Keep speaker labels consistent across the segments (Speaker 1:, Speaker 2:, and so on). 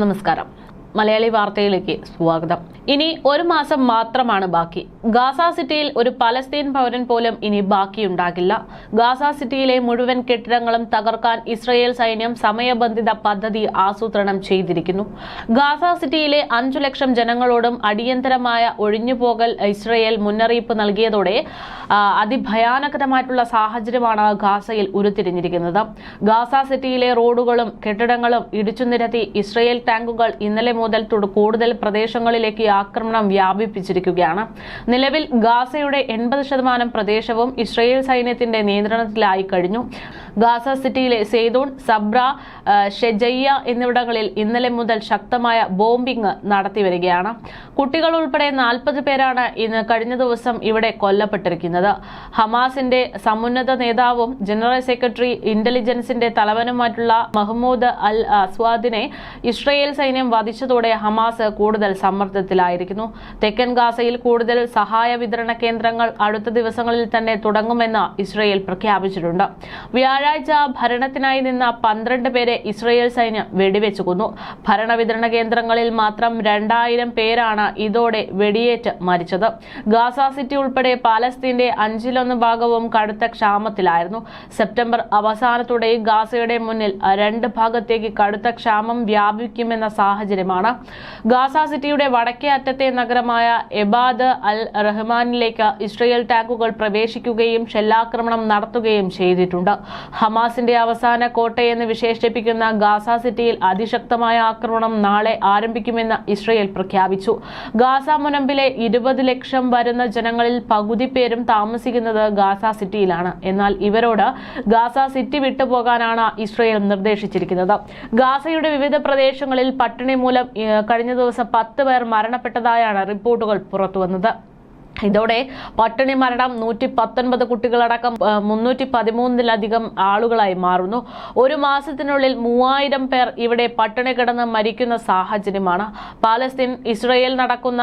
Speaker 1: നമസ്കാരം. മലയാളി വാർത്തയിലേക്ക് സ്വാഗതം. ഇനി ഒരു മാസം മാത്രമാണ് ബാക്കി. ഗാസ സിറ്റിയിൽ ഒരു പലസ്തീൻ പൗരൻ പോലും ഇനി ബാക്കിയുണ്ടാകില്ല. ഗാസ സിറ്റിയിലെ മുഴുവൻ കെട്ടിടങ്ങളും തകർക്കാൻ ഇസ്രയേൽ സൈന്യം സമയബന്ധിത പദ്ധതി ആസൂത്രണം ചെയ്തിരിക്കുന്നു. ഗാസ സിറ്റിയിലെ അഞ്ചു ലക്ഷം ജനങ്ങളോടും അടിയന്തരമായ ഒഴിഞ്ഞുപോകൽ ഇസ്രയേൽ മുന്നറിയിപ്പ് നൽകിയതോടെ അതിഭയാനകരമായിട്ടുള്ള സാഹചര്യമാണ് ഗാസയിൽ ഉരുത്തിരിഞ്ഞിരിക്കുന്നത്. ഗാസ സിറ്റിയിലെ റോഡുകളും കെട്ടിടങ്ങളും ഇടിച്ചു നിരത്തി ഇസ്രയേൽ ടാങ്കുകൾ ഇന്നലെ മുതൽ കൂടുതൽ പ്രദേശങ്ങളിലേക്ക് ആക്രമണം വ്യാപിപ്പിച്ചിരിക്കുകയാണ്. നിലവിൽ ഗാസയുടെ എൺപത് ശതമാനം പ്രദേശവും ഇസ്രയേൽ സൈന്യത്തിന്റെ നിയന്ത്രണത്തിലായി കഴിഞ്ഞു. ഗാസ സിറ്റിയിലെ സെയ്തൂൺ സബ്ര ഷെജയ്യ എന്നിവിടങ്ങളിൽ ഇന്നലെ മുതൽ ശക്തമായ ബോംബിംഗ് നടത്തിവരികയാണ് കുട്ടികൾ ഉൾപ്പെടെ നാൽപ്പത് പേരാണ് ഇന്ന് കഴിഞ്ഞ ദിവസം ഇവിടെ കൊല്ലപ്പെട്ടിരിക്കുന്നത്. ഹമാസിന്റെ സമുന്നത നേതാവും ജനറൽ സെക്രട്ടറി ഇന്റലിജൻസിന്റെ തലവനുമായിട്ടുള്ള മഹ്മൂദ് അൽ അസ്വാദിനെ ഇസ്രയേൽ സൈന്യം വധിച്ചതോടെ ഹമാസ് കൂടുതൽ സമ്മർദ്ദത്തിലായിരിക്കുന്നു. തെക്കൻ ഗാസയിൽ കൂടുതൽ സഹായ വിതരണ കേന്ദ്രങ്ങൾ അടുത്ത ദിവസങ്ങളിൽ തന്നെ തുടങ്ങുമെന്ന് ഇസ്രയേൽ പ്രഖ്യാപിച്ചിട്ടുണ്ട്. വ്യാഴാഴ്ച ഭരണത്തിനായി നിന്ന പന്ത്രണ്ട് പേരെ ഇസ്രയേൽ സൈന്യം വെടിവെച്ചു കൊന്നു. ഭരണവിതരണ കേന്ദ്രങ്ങളിൽ മാത്രം രണ്ടായിരം പേരാണ് ഇതോടെ വെടിയേറ്റ് മരിച്ചത്. ഗാസ സിറ്റി ഉൾപ്പെടെ പാലസ്തീന്റെ അഞ്ചിലൊന്ന് ഭാഗവും കടുത്ത ക്ഷാമത്തിലായിരുന്നു. സെപ്റ്റംബർ അവസാനത്തോടെ ഗാസയുടെ മുന്നിൽ രണ്ട് ഭാഗത്തേക്ക് കടുത്ത ക്ഷാമം വ്യാപിക്കുമെന്ന സാഹചര്യമാണ്. ഗാസ സിറ്റിയുടെ വടക്കേ അറ്റത്തെ നഗരമായ എബാദ് അൽ റഹ്മാനിലേക്ക് ഇസ്രയേൽ ടാങ്കുകൾ പ്രവേശിക്കുകയും ഷെല്ലാക്രമണം നടത്തുകയും ചെയ്തിട്ടുണ്ട്. ഹമാസിന്റെ അവസാന കോട്ടയെന്ന് വിശേഷിപ്പിക്കുന്ന ഗാസ സിറ്റിയിൽ അതിശക്തമായ ആക്രമണം നാളെ ആരംഭിക്കുമെന്ന് ഇസ്രയേൽ പ്രഖ്യാപിച്ചു. ഗാസ മുനമ്പിലെ ഇരുപത് ലക്ഷം വരുന്ന ജനങ്ങളിൽ പകുതി പേരും താമസിക്കുന്നത് ഗാസ സിറ്റിയിലാണ്. എന്നാൽ ഇവരോട് ഗാസ സിറ്റി വിട്ടുപോകാനാണ് ഇസ്രയേൽ നിർദ്ദേശിച്ചിരിക്കുന്നത്. ഗാസയുടെ വിവിധ പ്രദേശങ്ങളിൽ പട്ടിണി മൂലം കഴിഞ്ഞ ദിവസം പത്ത് പേർ മരണപ്പെട്ടതായാണ് റിപ്പോർട്ടുകൾ പുറത്തുവന്നത്. ഇതോടെ പട്ടിണി മരണം നൂറ്റി പത്തൊൻപത് കുട്ടികളടക്കം മുന്നൂറ്റി പതിമൂന്നിലധികം ആളുകളായി മാറുന്നു. ഒരു മാസത്തിനുള്ളിൽ മൂവായിരം പേർ ഇവിടെ പട്ടിണി കിടന്ന് മരിക്കുന്ന സാഹചര്യമാണ്. പാലസ്തീൻ ഇസ്രയേൽ നടക്കുന്ന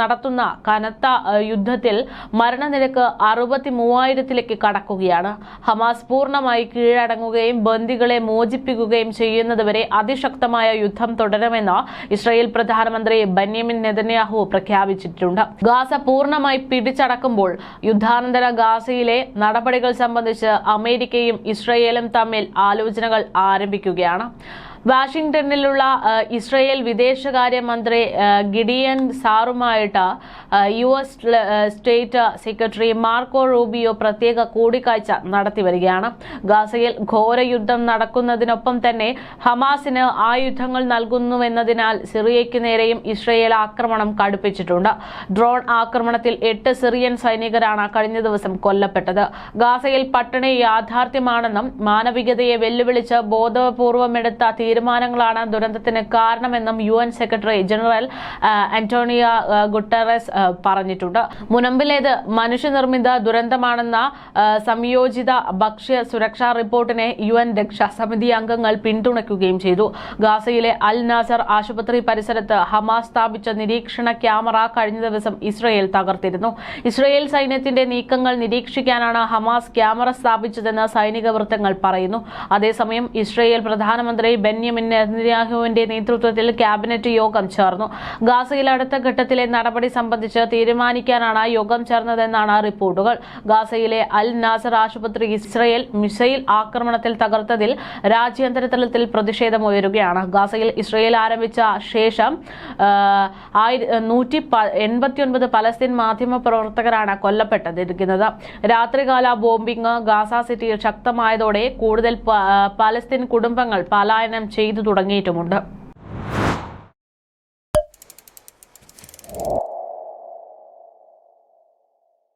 Speaker 1: നടത്തുന്ന കനത്ത യുദ്ധത്തിൽ മരണനിരക്ക് അറുപത്തി മൂവായിരത്തിലേക്ക് കടക്കുകയാണ്. ഹമാസ് പൂർണമായി കീഴടങ്ങുകയും ബന്ദികളെ മോചിപ്പിക്കുകയും ചെയ്യുന്നതുവരെ അതിശക്തമായ യുദ്ധം തുടരുമെന്ന് ഇസ്രയേൽ പ്രധാനമന്ത്രി ബെന്യാമിൻ നെതന്യാഹു പ്രഖ്യാപിച്ചിട്ടുണ്ട്. ഗാസ പൂർണമായി പിടിച്ചടക്കുമ്പോൾ യുദ്ധാനന്തര ഗാസയിലെ നടപടികൾ സംബന്ധിച്ച് അമേരിക്കയും ഇസ്രയേലും തമ്മിൽ ആലോചനകൾ ആരംഭിക്കുകയാണ്. വാഷിംഗ്ടണിലുള്ള ആ, ഇസ്രയേൽ വിദേശകാര്യമന്ത്രി Gideon സാറുമായിട്ട് U S state secretary Marco Rubio പ്രത്യേക കൂടിക്കാഴ്ച നടത്തി വരികയാണ്. ഗാസയിൽ ഘോരയുദ്ധം നടക്കുന്നതിനൊപ്പം തന്നെ ഹമാസിന് ആയുധങ്ങൾ നൽകുന്നുവെന്നതിനാൽ സിറിയയ്ക്ക് നേരെയും ഇസ്രയേൽ ആക്രമണം കടുപ്പിച്ചിട്ടുണ്ട്. ഡ്രോൺ ആക്രമണത്തിൽ എട്ട് സിറിയൻ സൈനികരാണ് കഴിഞ്ഞ ദിവസം കൊല്ലപ്പെട്ടത്. ഗാസയിൽ പട്ടിണി യാഥാർത്ഥ്യമാണെന്നും മാനവികതയെ വെല്ലുവിളിച്ച് ബോധപൂർവമെടുത്ത തീരുമാനങ്ങളാണ് ദുരന്തത്തിന് കാരണമെന്നും U N secretary general Antonio Guterres പറഞ്ഞിട്ടുണ്ട്. മുനമ്പിലേത് മനുഷ്യനിർമ്മിത ദുരന്തമാണെന്ന സംയോജിത ഭക്ഷ്യ സുരക്ഷാ റിപ്പോർട്ടിനെ യു എൻ രക്ഷാസമിതി അംഗങ്ങൾ പിന്തുണയ്ക്കുകയും ചെയ്തു. ഗാസയിലെ അൽ നാസർ ആശുപത്രി പരിസരത്ത് ഹമാസ് സ്ഥാപിച്ച നിരീക്ഷണ ക്യാമറ കഴിഞ്ഞ ദിവസം ഇസ്രയേൽ തകർത്തിരുന്നു. ഇസ്രയേൽ സൈന്യത്തിന്റെ നീക്കങ്ങൾ നിരീക്ഷിക്കാനാണ് ഹമാസ് ക്യാമറ സ്ഥാപിച്ചതെന്ന് സൈനിക വൃത്തങ്ങൾ പറയുന്നു. അതേസമയം ഇസ്രയേൽ പ്രധാനമന്ത്രി ബെന്യമിൻ നെതന്യാഹുവിന്റെ നേതൃത്വത്തിൽ ക്യാബിനറ്റ് യോഗം ചേർന്നു. ഗാസയിൽ അടുത്ത ഘട്ടത്തിലെ നടപടി സംബന്ധിച്ച് തീരുമാനിക്കാനാണ് യോഗം ചേർന്നതെന്നാണ് റിപ്പോർട്ടുകൾ. ഗാസയിലെ അൽ നാസർ ആശുപത്രി ഇസ്രയേൽ മിസൈൽ ആക്രമണത്തിൽ തകർത്തതിൽ രാജ്യാന്തര തലത്തിൽ പ്രതിഷേധം ഉയരുകയാണ് ഗാസയിൽ ഇസ്രയേൽ ആരംഭിച്ച ശേഷം നൂറ്റി എൺപത്തിയൊൻപത് പലസ്തീൻ മാധ്യമ പ്രവർത്തകരാണ് കൊല്ലപ്പെട്ടതിരിക്കുന്നത്. രാത്രികാല ബോംബിംഗ് ഗാസ സിറ്റിയിൽ ശക്തമായതോടെ കൂടുതൽ പലസ്തീൻ കുടുംബങ്ങൾ പലായനം ചെയ്തു തുടങ്ങിയിട്ടുമുണ്ട്